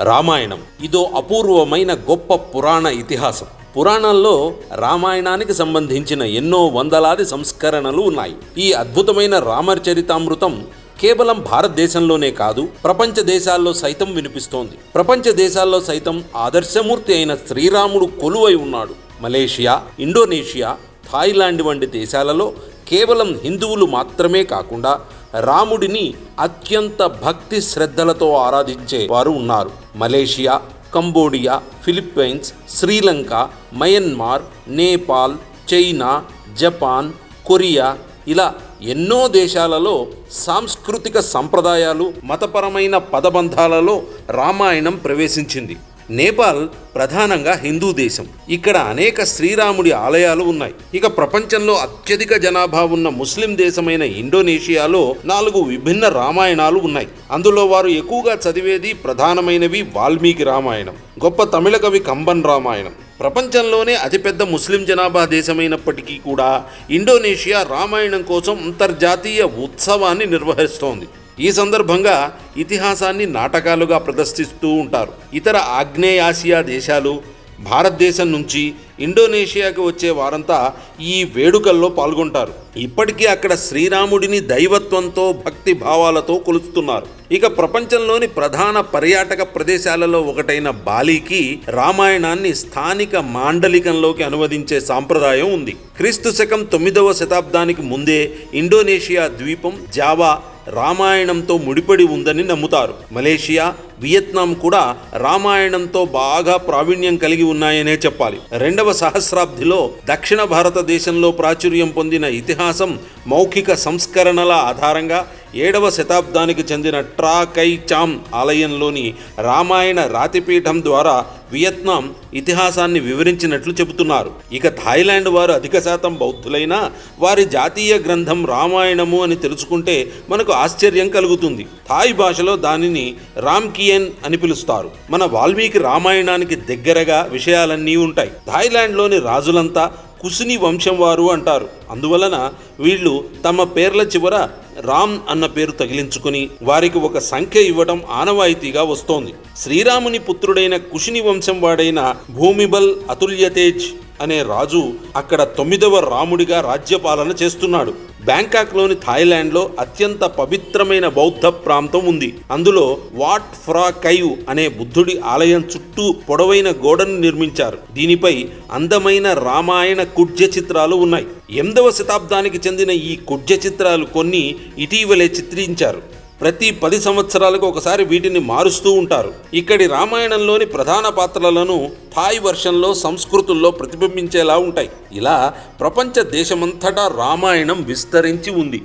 రామాయణం. ఇదో అపూర్వమైన గొప్ప పురాణ ఇతిహాసం. పురాణాల్లో రామాయణానికి సంబంధించిన ఎన్నో వందలాది సంస్కరణలు ఉన్నాయి. ఈ అద్భుతమైన రామచరితామృతం కేవలం భారతదేశంలోనే కాదు ప్రపంచ దేశాల్లో సైతం వినిపిస్తోంది. ప్రపంచ దేశాల్లో సైతం ఆదర్శమూర్తి అయిన శ్రీరాముడు కొలువై ఉన్నాడు. మలేషియా ఇండోనేషియా థాయిలాండ్ వంటి దేశాలలో కేవలం హిందువులు మాత్రమే కాకుండా రాముడిని అత్యంత భక్తి శ్రద్ధలతో ఆరాధించే వారు ఉన్నారు. Malaysia Cambodia Philippines Sri Lanka Myanmar Nepal China Japan Korea ఇలా ఎన్నో దేశాలలో సాంస్కృతిక సంప్రదాయాలు మతపరమైన పదబంధాలలో రామాయణం ప్రవేశించింది. నేపాల్ ప్రధానంగా హిందూ దేశం. ఇక్కడ అనేక శ్రీరాముడి ఆలయాలు ఉన్నాయి. ఇక ప్రపంచంలో అత్యధిక జనాభా ఉన్న ముస్లిం దేశమైన ఇండోనేషియాలో నాలుగు విభిన్న రామాయణాలు ఉన్నాయి. అందులో వారు ఎక్కువగా చదివేది ప్రధానమైనవి వాల్మీకి రామాయణం గొప్ప తమిళ కవి కంబన్ రామాయణం. ప్రపంచంలోనే అతిపెద్ద ముస్లిం జనాభా దేశమైనప్పటికీ కూడా ఇండోనేషియా రామాయణం కోసం అంతర్జాతీయ ఉత్సవాన్ని నిర్వహిస్తోంది. ఈ సందర్భంగా ఇతిహాసాన్ని నాటకాలుగా ప్రదర్శిస్తూ ఉంటారు. ఇతర ఆగ్నేయాసియా దేశాలు భారతదేశం నుంచి ఇండోనేషియాకి వచ్చే వారంతా ఈ వేడుకల్లో పాల్గొంటారు. ఇప్పటికీ అక్కడ శ్రీరాముడిని దైవత్వంతో భక్తి భావాలతో కొలుస్తున్నారు. ఇక ప్రపంచంలోని ప్రధాన పర్యాటక ప్రదేశాలలో ఒకటైన బాలీకి రామాయణాన్ని స్థానిక మాండలికంలోకి అనువదించే సాంప్రదాయం ఉంది. క్రీస్తు శకం తొమ్మిదవ శతాబ్దానికి ముందే ఇండోనేషియా ద్వీపం జావా రామాయణంతో ముడిపడి ఉందని నమ్ముతారు. మలేషియా వియత్నాం కూడా రామాయణంతో బాగా ప్రావీణ్యం కలిగి ఉన్నాయనే చెప్పాలి. రెండవ సహస్రాబ్దిలో దక్షిణ భారతదేశంలో ప్రాచుర్యం పొందిన ఇతిహాసం మౌఖిక సంస్కరణల ఆధారంగా ఏడవ శతాబ్దానికి చెందిన ట్రాకై చామ్ ఆలయంలోని రామాయణ రాతిపీఠం ద్వారా వియత్నాం ఇతిహాసాన్ని వివరించినట్లు చెబుతున్నారు. ఇక థాయిలాండ్ వారు అధిక శాతం బౌద్ధులైనా వారి జాతీయ గ్రంథం రామాయణము అని తెలుసుకుంటే మనకు ఆశ్చర్యం కలుగుతుంది. థాయ్ భాషలో దానిని రామ్కియన్ అని పిలుస్తారు. మన వాల్మీకి రామాయణానికి దగ్గరగా విషయాలన్నీ ఉంటాయి. థాయిలాండ్లోని రాజులంతా కుసుని వంశం వారు అంటారు. అందువలన వీళ్ళు తమ పేర్ల చివర రామ్ అన్న పేరు తగిలించుకుని వారికి ఒక సంఖ్య ఇవ్వడం ఆనవాయితీగా వస్తోంది. శ్రీరాముని పుత్రుడైన కుషిని వంశం వాడైన భూమిబల్ అతుల్యతేజ్ అనే రాజు అక్కడ తొమ్మిదవ రాముడిగా రాజ్యపాలన చేస్తున్నాడు. బ్యాంకాక్లోని థాయిలాండ్లో అత్యంత పవిత్రమైన బౌద్ధ ప్రాంతం ఉంది. అందులో వాట్ ఫ్రా కైవ్ అనే బుద్ధుడి ఆలయం చుట్టూ పొడవైన గోడను నిర్మించారు. దీనిపై అందమైన రామాయణ కుడ్య చిత్రాలు ఉన్నాయి. ఎనిమిదవ శతాబ్దానికి చెందిన ఈ కుడ్య చిత్రాలు కొన్ని ఇటీవలే చిత్రించారు. ప్రతి పది సంవత్సరాలకు ఒకసారి వీటిని మారుస్తూ ఉంటారు. ఇక్కడి రామాయణంలోని ప్రధాన పాత్రలను థాయ్ వర్షన్లో సంస్కృతుల్లో ప్రతిబింబించేలా ఉంటాయి. ఇలా ప్రపంచ దేశమంతటా రామాయణం విస్తరించి ఉంది.